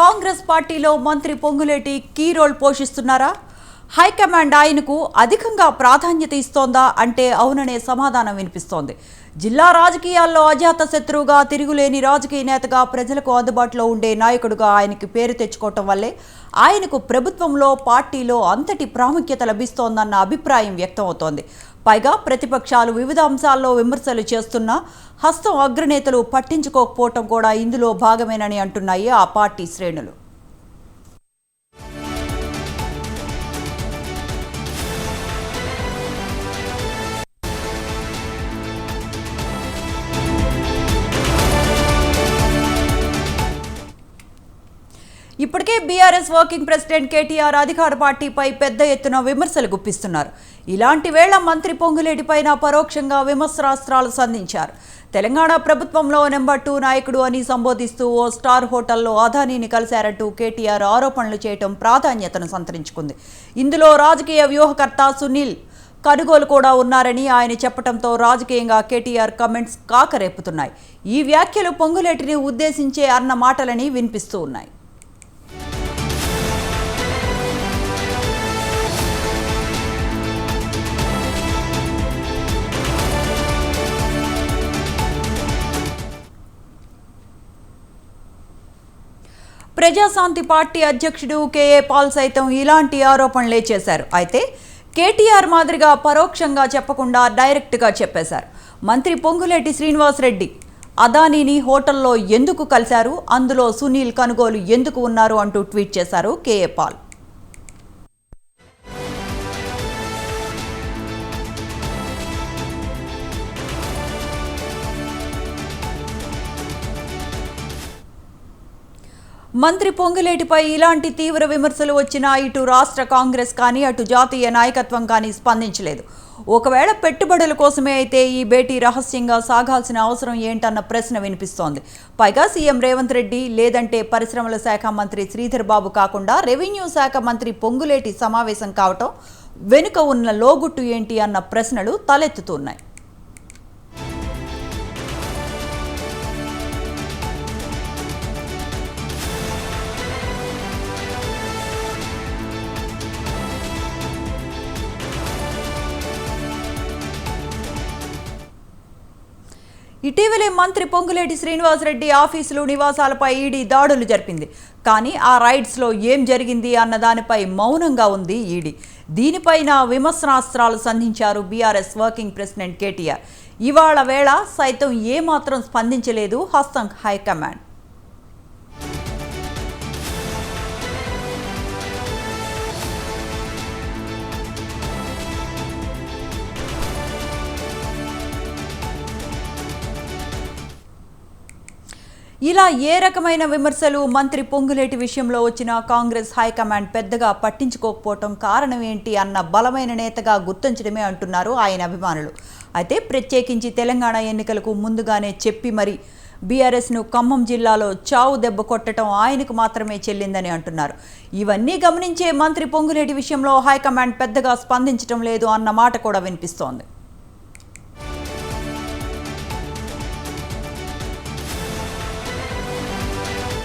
కాంగ్రెస్ పార్టీలో మంత్రి Ponguleti key role పోషిస్తున్నారా? హైకమాండ్ ఆయనకు అధికంగా ప్రాధాన్యత ఇస్తోందా అంటే అవుననే సమాధానం వినిపిస్తోంది. జిల్లా రాజకీయాల్లో అజాత శత్రువుగా తిరుగులేని రాజకీయ నేతగా ప్రజలకు అందుబాటులో ఉండే నాయకుడుగా ఆయనకి పేరు తెచ్చుకోవటం వల్లే ఆయనకు ప్రభుత్వంలో పార్టీలో అంతటి ప్రాముఖ్యత లభిస్తోందన్న అభిప్రాయం వ్యక్తమవుతోంది. పైగా ప్రతిపక్షాలు వివిధ అంశాల్లో విమర్శలు చేస్తున్నా హస్తం అగ్రనేతలు పట్టించుకోకపోవటం కూడా ఇందులో భాగమేనని అంటున్నాయి ఆ పార్టీ శ్రేణులు. ఇప్పటికే బీఆర్ఎస్ వర్కింగ్ ప్రెసిడెంట్ కేటీఆర్ అధికార పార్టీపై పెద్ద ఎత్తున విమర్శలు గుప్పిస్తున్నారు. ఇలాంటి వేళ మంత్రి పొంగులేటిపైన పరోక్షంగా విమర్శనాస్త్రాలు సంధించారు. తెలంగాణ ప్రభుత్వంలో నెంబర్ టూ నాయకుడు అని సంబోధిస్తూ ఓ స్టార్ హోటల్లో అదానీని కలిశారంటూ కేటీఆర్ ఆరోపణలు చేయటం ప్రాధాన్యతను సంతరించుకుంది. ఇందులో రాజకీయ వ్యూహకర్త సునీల్ కనుగోలు కూడా ఉన్నారని ఆయన చెప్పడంతో రాజకీయంగా కేటీఆర్ కమెంట్స్ కాకరేపుతున్నాయి. ఈ వ్యాఖ్యలు పొంగులేటిని ఉద్దేశించే అన్న మాటలని వినిపిస్తూ ఉన్నాయి. ప్రజాశాంతి పార్టీ అధ్యక్షుడు కేఏ పాల్ సైతం ఇలాంటి ఆరోపణలే చేశారు. అయితే కేటీఆర్ మాదిరిగా పరోక్షంగా చెప్పకుండా డైరెక్ట్గా చెప్పేశారు. మంత్రి పొంగులేటి శ్రీనివాసరెడ్డి అదానీని హోటల్లో ఎందుకు కలిశారు? అందులో సునీల్ కనుగోలు ఎందుకు ఉన్నారు? అంటూ ట్వీట్ చేశారు కేఏ పాల్. మంత్రి పొంగులేటిపై ఇలాంటి తీవ్ర విమర్శలు వచ్చినా ఇటు రాష్ట్ర కాంగ్రెస్ కానీ అటు జాతీయ నాయకత్వం కానీ స్పందించలేదు. ఒకవేళ పెట్టుబడుల కోసమే అయితే ఈ భేటీ రహస్యంగా సాగాల్సిన అవసరం ఏంటన్న ప్రశ్న వినిపిస్తోంది. పైగా సీఎం రేవంత్ రెడ్డి లేదంటే పరిశ్రమల శాఖ మంత్రి శ్రీధర్ బాబు కాకుండా రెవెన్యూ శాఖ మంత్రి పొంగులేటి సమావేశం కావటం వెనుక ఉన్న లోగుట్టు ఏంటి అన్న ప్రశ్నలు తలెత్తుతున్నాయి. ఇటీవలే మంత్రి పొంగులేటి శ్రీనివాసరెడ్డి ఆఫీసులు నివాసాలపై ఈడీ దాడులు జరిపింది. కానీ ఆ రైడ్స్లో ఏం జరిగింది అన్న దానిపై మౌనంగా ఉంది ఈడీ. దీనిపైన విమర్శనాస్త్రాలు సంధించారు బీఆర్ఎస్ వర్కింగ్ ప్రెసిడెంట్ కేటీఆర్. ఇవాళ వేళ సైతం ఏమాత్రం స్పందించలేదు హస్తం హైకమాండ్. ఇలా ఏ రకమైన విమర్శలు మంత్రి పొంగులేటి విషయంలో వచ్చినా కాంగ్రెస్ హైకమాండ్ పెద్దగా పట్టించుకోకపోవటం కారణం ఏంటి అన్న బలమైన నేతగా గుర్తించడమే అంటున్నారు ఆయన అభిమానులు. అయితే ప్రత్యేకించి తెలంగాణ ఎన్నికలకు ముందుగానే చెప్పి మరి బీఆర్ఎస్ను ఖమ్మం జిల్లాలో చావు దెబ్బ కొట్టడం ఆయనకు మాత్రమే చెల్లిందని అంటున్నారు. ఇవన్నీ గమనించే మంత్రి పొంగులేటి విషయంలో హైకమాండ్ పెద్దగా స్పందించడం లేదు అన్న మాట కూడా వినిపిస్తోంది.